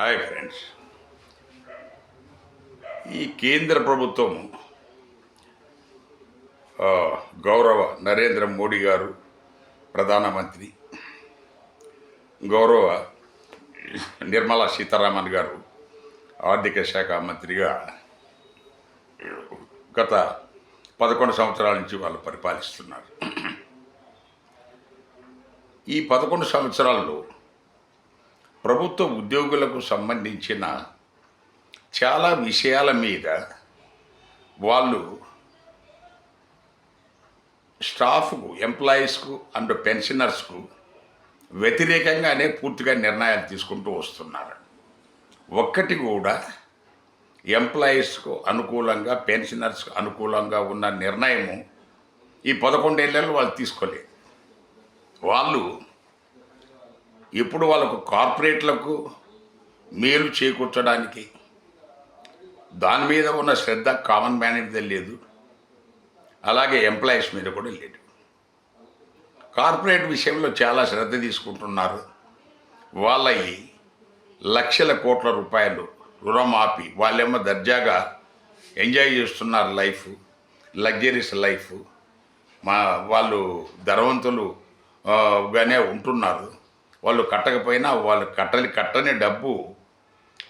Hi friends. ఈ కేంద్ర ప్రభుత్వం గౌరవ నరేంద్ర మోడీ గారు ప్రధానమంత్రి గౌరవ నిర్మలా సీతారామన్ గారు ఆర్థిక శాఖ మంత్రిగా గత పదకొండు సంవత్సరాల నుంచి వాళ్ళు పరిపాలిస్తున్నారు. ఈ పదకొండు సంవత్సరాల్లో ప్రభుత్వ ఉద్యోగులకు సంబంధించిన చాలా విషయాల మీద వాళ్ళు స్టాఫ్కు ఎంప్లాయీస్కు అండ్ పెన్షనర్స్కు వ్యతిరేకంగానే పూర్తిగా నిర్ణయాలు తీసుకుంటూ వస్తున్నారు. ఒక్కటి కూడా ఎంప్లాయీస్కు అనుకూలంగా పెన్షనర్స్కు అనుకూలంగా ఉన్న నిర్ణయము ఈ పదకొండేళ్ళలో వాళ్ళు తీసుకోలేదు. వాళ్ళు ఇప్పుడు వాళ్ళకు కార్పొరేట్లకు మేలు చేకూర్చడానికి దాని మీద ఉన్న శ్రద్ధ కామన్ మ్యాన్ లేదు. అలాగే ఎంప్లాయీస్ మీద కూడా లేదు. కార్పొరేట్ విషయంలో చాలా శ్రద్ధ తీసుకుంటున్నారు. వాళ్ళవి లక్షల కోట్ల రూపాయలు రుణమాఫీ వాళ్ళేమో దర్జాగా ఎంజాయ్ చేస్తున్నారు లైఫ్ లగ్జరీస్ లైఫ్ మా వాళ్ళు ధనవంతులుగానే ఉంటున్నారు. వాళ్ళు కట్టకపోయినా వాళ్ళు కట్టని కట్టని డబ్బు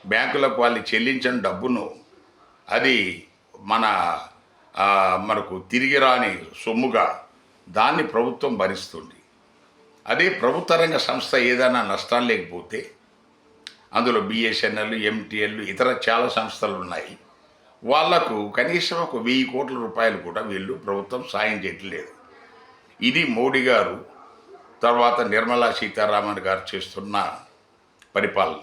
బ్యాంకులకు వాళ్ళు చెల్లించిన డబ్బును అది మన మనకు తిరిగి రాని సొమ్ముగా దాన్ని ప్రభుత్వం భరిస్తుంది. అదే ప్రభుత్వ రంగ సంస్థ ఏదైనా నష్టాలు లేకపోతే అందులో బిఎస్ఎన్ఎల్ ఎంటీఎల్ ఇతర చాలా సంస్థలు ఉన్నాయి. వాళ్ళకు కనీసం ఒక వెయ్యి కోట్ల రూపాయలు కూడా వీళ్ళు ప్రభుత్వం సాయం చేయట్లేదు. ఇది మోడీ గారు తర్వాత నిర్మలా సీతారామన్ గారు చేస్తున్న పరిపాలన.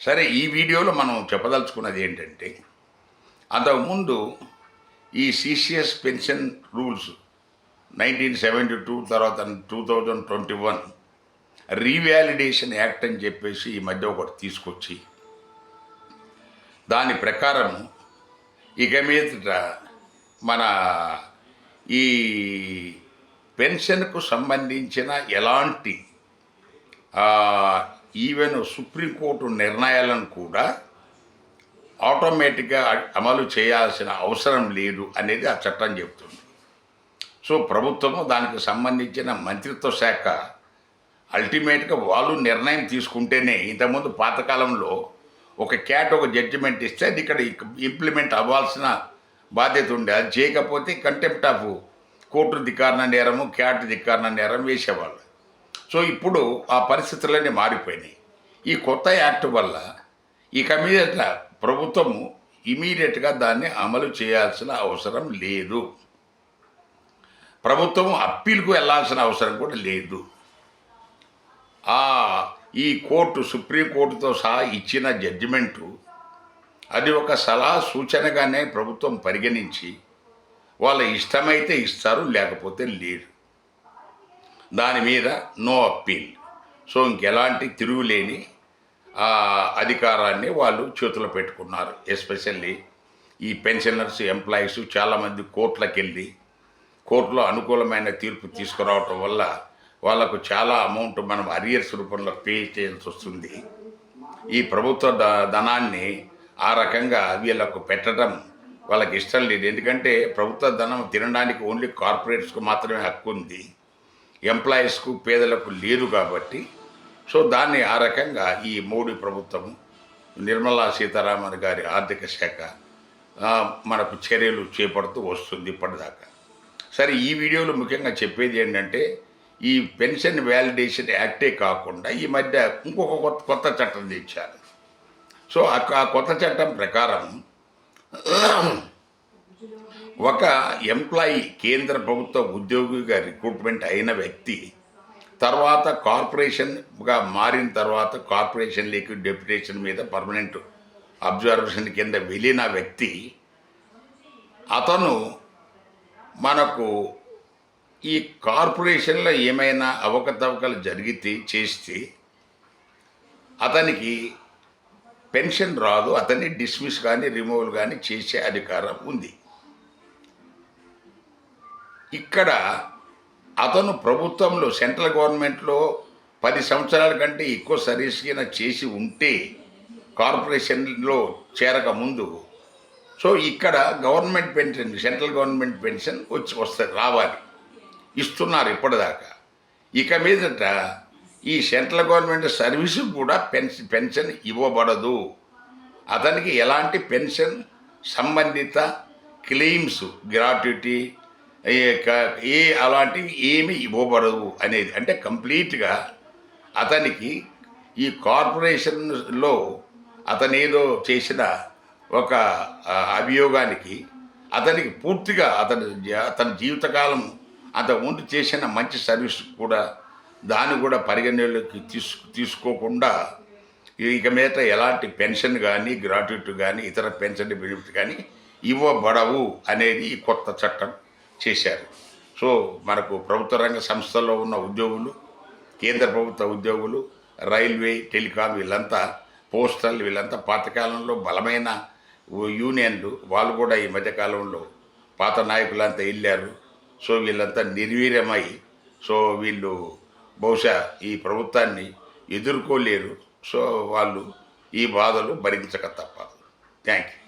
సరే ఈ వీడియోలో మనం చెప్పదలుచుకున్నది ఏంటంటే అంతకుముందు ఈ CCS pension rules nineteen seventy two తర్వాత two thousand twenty one revalidation act అని చెప్పేసి ఈ మధ్య ఒకటి తీసుకొచ్చి దాని ప్రకారం ఇక మీదట మన ఈ పెన్షన్కు సంబంధించిన ఎలాంటి ఈవెన్ సుప్రీంకోర్టు నిర్ణయాలను కూడా ఆటోమేటిక్గా అమలు చేయాల్సిన అవసరం లేదు అనేది ఆ చట్టం చెబుతుంది. సో ప్రభుత్వము దానికి సంబంధించిన మంత్రిత్వ శాఖ అల్టిమేట్గా వాళ్ళు నిర్ణయం తీసుకుంటేనే ఇంతకుముందు పాతకాలంలో ఒక క్యాట్ ఒక జడ్జిమెంట్ ఇస్తే అది ఇక్కడ ఇంప్లిమెంట్ అవ్వాల్సిన బాధ్యత ఉండే అది చేయకపోతే కంటెంప్ట్ ఆఫ్ కోర్టు ధిక్కారణ నేరము క్యాట్ ధిక్కారణ నేరం వేసేవాళ్ళు. సో ఇప్పుడు ఆ పరిస్థితులన్నీ మారిపోయినాయి. ఈ కొత్త యాక్ట్ వల్ల ఇక మీద ప్రభుత్వము ఇమీడియట్గా దాన్ని అమలు చేయాల్సిన అవసరం లేదు. ప్రభుత్వం అప్పీల్కు వెళ్ళాల్సిన అవసరం కూడా లేదు. ఆ ఈ కోర్టు సుప్రీంకోర్టుతో సహా ఇచ్చిన జడ్జిమెంటు అది ఒక సలహా సూచనగానే ప్రభుత్వం పరిగణించి వాళ్ళ ఇష్టమైతే ఇస్తారు లేకపోతే లేరు దాని మీద నో అప్పీల్ సో ఇంకెలాంటి తిరుగులేని ఆ అధికారాన్ని వాళ్ళు చేతిలో పెట్టుకున్నారు. ఎస్పెషల్లీ ఈ పెన్షనర్స్ ఎంప్లాయీస్ చాలామంది కోర్టులకు వెళ్ళి కోర్టులో అనుకూలమైన తీర్పు తీసుకురావటం వల్ల వాళ్ళకు చాలా అమౌంట్ మనం అరియర్స్ రూపంలో పే చేయాల్సి వస్తుంది. ఈ ప్రభుత్వ ద- ధనాన్ని ఆ రకంగా వీళ్ళకు పెట్టడం వాళ్ళకి ఇష్టం లేదు. ఎందుకంటే ప్రభుత్వ ధనం తినడానికి ఓన్లీ కార్పొరేట్స్కు మాత్రమే హక్కు ఉంది. ఎంప్లాయీస్కు పేదలకు లేదు కాబట్టి. సో దాన్ని ఆ రకంగా ఈ మోడీ ప్రభుత్వం నిర్మలా సీతారామన్ గారి ఆర్థిక శాఖ మనకు చర్యలు చేపడుతూ వస్తుంది ఇప్పటిదాకా. సరే ఈ వీడియోలో ముఖ్యంగా చెప్పేది ఏంటంటే ఈ పెన్షన్ వ్యాలిడేషన్ యాక్టే కాకుండా ఈ మధ్య ఇంకొక కొత్త కొత్త చట్టం తెచ్చారు. సో ఆ కొత్త చట్టం ప్రకారం ఒక ఎంప్లాయీ కేంద్ర ప్రభుత్వ ఉద్యోగిగా రిక్రూట్మెంట్ అయిన వ్యక్తి తర్వాత కార్పొరేషన్గా మారిన తర్వాత కార్పొరేషన్ లేక డెప్యుటేషన్ మీద పర్మనెంట్ అబ్జర్వేషన్ కింద వెళ్ళిన వ్యక్తి అతను మనకు ఈ కార్పొరేషన్లో ఏమైనా అవకతవకలు జరిగితే చేస్తే అతనికి పెన్షన్ రాదు అతన్ని డిస్మిస్ కానీ రిమూవల్ కానీ చేసే అధికారం ఉంది. ఇక్కడ అతను ప్రభుత్వంలో సెంట్రల్ గవర్నమెంట్లో పది సంవత్సరాల కంటే ఎక్కువ సర్వీస్ కింద చేసి ఉంటే కార్పొరేషన్లో చేరక ముందు సో ఇక్కడ government pension central government pension వచ్చి వస్తుంది రావాలి. ఇస్తున్నారు ఇప్పటిదాకా. ఇక మీదట ఈ సెంట్రల్ గవర్నమెంట్ సర్వీసు కూడా పెన్షన్ పెన్షన్ ఇవ్వబడదు. అతనికి ఎలాంటి పెన్షన్ సంబంధిత క్లెయిమ్స్ గ్రాట్యుటీ ఏ అలాంటివి ఏమి ఇవ్వబడవు అనేది అంటే కంప్లీట్గా అతనికి ఈ కార్పొరేషన్లో అతను ఏదో చేసిన ఒక అభియోగానికి అతనికి పూర్తిగా అతని అతని జీవితకాలం అంతకుముందు చేసిన మంచి సర్వీస్ కూడా దాన్ని కూడా పరిగణలోకి తీసుకు తీసుకోకుండా ఇక మీద ఎలాంటి పెన్షన్ కానీ గ్రాట్యుటీ కానీ ఇతర పెన్షన్ బెనిఫిట్ కానీ ఇవ్వబడవు అనేది ఈ కొత్త చట్టం చేశారు. సో మనకు ప్రభుత్వ రంగ సంస్థల్లో ఉన్న ఉద్యోగులు కేంద్ర ప్రభుత్వ ఉద్యోగులు రైల్వే టెలికాం వీళ్ళంతా పోస్టల్ వీళ్ళంతా పాతకాలంలో బలమైన యూనియన్లు వాళ్ళు కూడా ఈ మధ్యకాలంలో పాత నాయకులంతా వెళ్ళారు. సో వీళ్ళంతా నిర్వీర్యమై సో వీళ్ళు బహుశా ఈ ప్రభుత్వాన్ని ఎదుర్కోలేరు. సో వాళ్ళు ఈ బాధలు భరించక తప్పదు థ్యాంక్ యూ